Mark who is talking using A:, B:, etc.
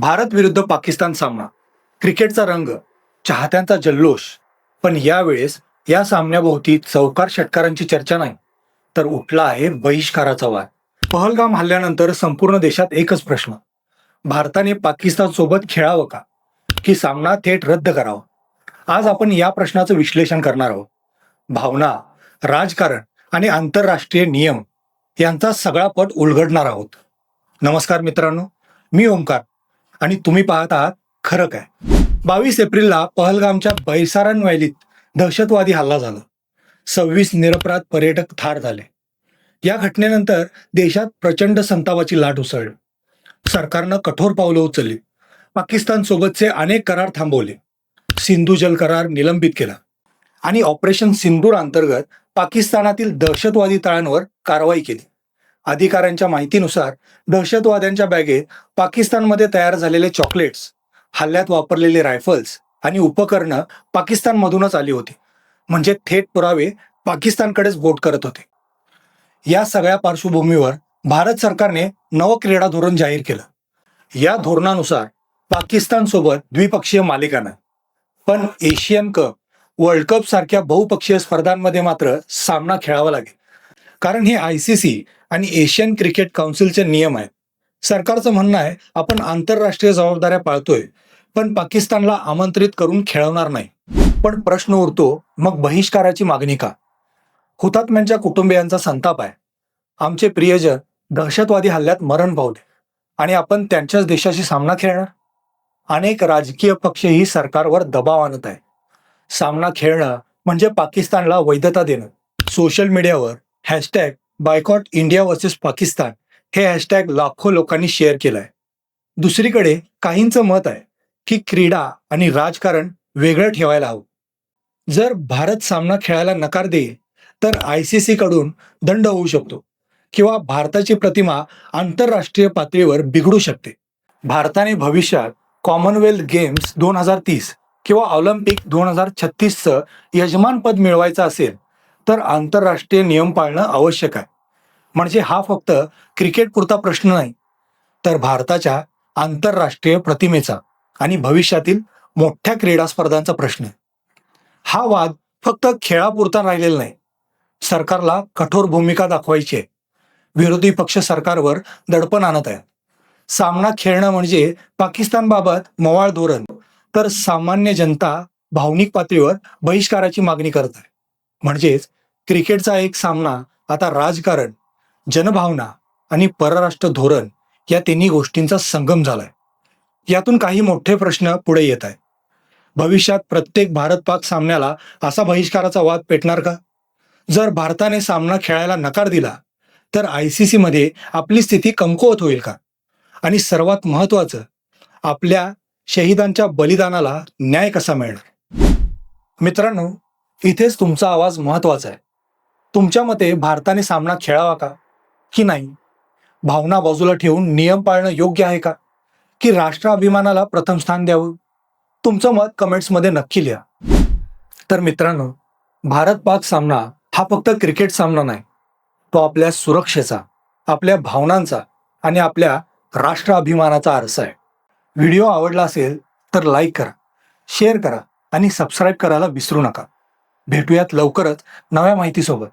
A: भारत विरुद्ध पाकिस्तान सामना. क्रिकेटचा रंग चाहत्यांचा जल्लोष. पण यावेळेस या सामन्याभोवती चौकार षटकारांची चर्चा नाही तर उठला आहे बहिष्काराचा वार. पहलगाम हल्ल्यानंतर संपूर्ण देशात एकच प्रश्न. भारताने पाकिस्तान सोबत खेळावं का? की सामना थेट रद्द करावा? आज आपण या प्रश्नाचं विश्लेषण करणार आहोत. भावना राजकारण आणि आंतरराष्ट्रीय नियम यांचा सगळा पट उलगडणार आहोत. नमस्कार मित्रांनो मी ओंकार आणि तुम्ही पाहत आहात खरं काय. बावीस एप्रिलला पहलगामच्या बैसारण वॅलीत दहशतवादी हल्ला झाला. सव्वीस निरपराध पर्यटक ठार झाले. या घटनेनंतर देशात प्रचंड संतापाची लाट उसळली. सरकारनं कठोर पावलं उचलली. पाकिस्तान सोबतचे अनेक करार थांबवले. सिंधू जल करार निलंबित केला. आणि ऑपरेशन सिंदूर अंतर्गत पाकिस्तानातील दहशतवादी तळांवर कारवाई केली. अधिकाऱ्यांच्या माहितीनुसार दहशतवाद्यांच्या बॅगेत पाकिस्तानमध्ये तयार झालेले चॉकलेट्स हल्ल्यात वापरलेले रायफल्स आणि उपकरणं पाकिस्तानमधूनच आली होती. म्हणजे थेट पुरावे पाकिस्तानकडेच बोट करत होते. या सगळ्या पार्श्वभूमीवर भारत सरकारने नवं क्रीडा धोरण जाहीर केलं. या धोरणानुसार पाकिस्तानसोबत द्विपक्षीय मालिकानं पण एशियन कप वर्ल्ड कप सारख्या बहुपक्षीय स्पर्धांमध्ये मात्र सामना खेळावा लागेल. कारण हे आय सी सी आणि एशियन क्रिकेट काउन्सिलचे नियम आहेत. सरकारचं म्हणणं आहे आपण आंतरराष्ट्रीय जबाबदाऱ्या पाळतोय पण पाकिस्तानला आमंत्रित करून खेळवणार नाही. पण प्रश्न उरतो मग बहिष्काराची मागणी का? हुतात्म्यांच्या कुटुंबियांचा संताप आहे. आमचे प्रियजन दहशतवादी हल्ल्यात मरण पावले. आणि आपण त्यांच्याच देशाशी सामना खेळणार? अनेक राजकीय पक्षही सरकारवर दबाव आणत आहे सामना खेळणं म्हणजे पाकिस्तानला वैधता देणं. सोशल मीडियावर hashtag boycott India versus Pakistan हे हॅशटॅग लाखो लोकांनी शेअर केलं आहे दुसरीकडे काहींचं मत आहे की क्रीडा आणि राजकारण वेगळं ठेवायला हवं. जर भारत सामना खेळायला नकार देईल तर आय सी सी कडून दंड होऊ शकतो किंवा भारताची प्रतिमा आंतरराष्ट्रीय पातळीवर बिघडू शकते. भारताने भविष्यात कॉमनवेल्थ गेम्स दोन हजार तीस किंवा ऑलिम्पिक दोन हजार छत्तीसचं यजमानपद मिळवायचं असेल तर आंतरराष्ट्रीय नियम पाळणं आवश्यक आहे. म्हणजे हा फक्त क्रिकेट पुरता प्रश्न नाही तर भारताच्या आंतरराष्ट्रीय प्रतिमेचा आणि भविष्यातील मोठ्या क्रीडा स्पर्धांचा प्रश्न आहे. हा वाद फक्त खेळापुरता राहिलेला नाही सरकारला कठोर भूमिका दाखवायची आहे. विरोधी पक्ष सरकारवर दडपण आणत आहे. सामना खेळणं म्हणजे पाकिस्तानबाबत मवाळ धोरण तर सामान्य जनता भावनिक पातळीवर बहिष्काराची मागणी करत आहे. म्हणजेच क्रिकेटचा एक सामना आता राजकारण जनभावना आणि परराष्ट्र धोरण या तिन्ही गोष्टींचा संगम झालाय. यातून काही मोठे प्रश्न पुढे येत आहे भविष्यात प्रत्येक भारत पाक सामन्याला असा बहिष्काराचा वाद पेटणार का? जर भारताने सामना खेळायला नकार दिला तर आय सी सीमध्ये आपली स्थिती कमकुवत होईल का? आणि सर्वात महत्त्वाचं आपल्या शहीदांच्या बलिदानाला न्याय कसा मिळणार? मित्रांनो इथेच तुमचा आवाज महत्त्वाचा आहे. तुमच्या मते भारताने सामना खेळावा का? की नाही? भावना बाजूला ठेवून नियम पाळणं योग्य आहे का? की राष्ट्राभिमानाला प्रथम स्थान द्यावं? तुमचं मत कमेंट्समध्ये नक्की लिहा. तर मित्रांनो भारत पाक सामना हा फक्त क्रिकेट सामना नाही. तो आपल्या सुरक्षेचा आपल्या भावनांचा आणि आपल्या राष्ट्र अभिमानाचा आरसा आहे. व्हिडिओ आवडला असेल तर लाईक करा शेअर करा आणि सबस्क्राईब करायला विसरू नका. भेटूयात लवकरच नव्या माहितीसोबत.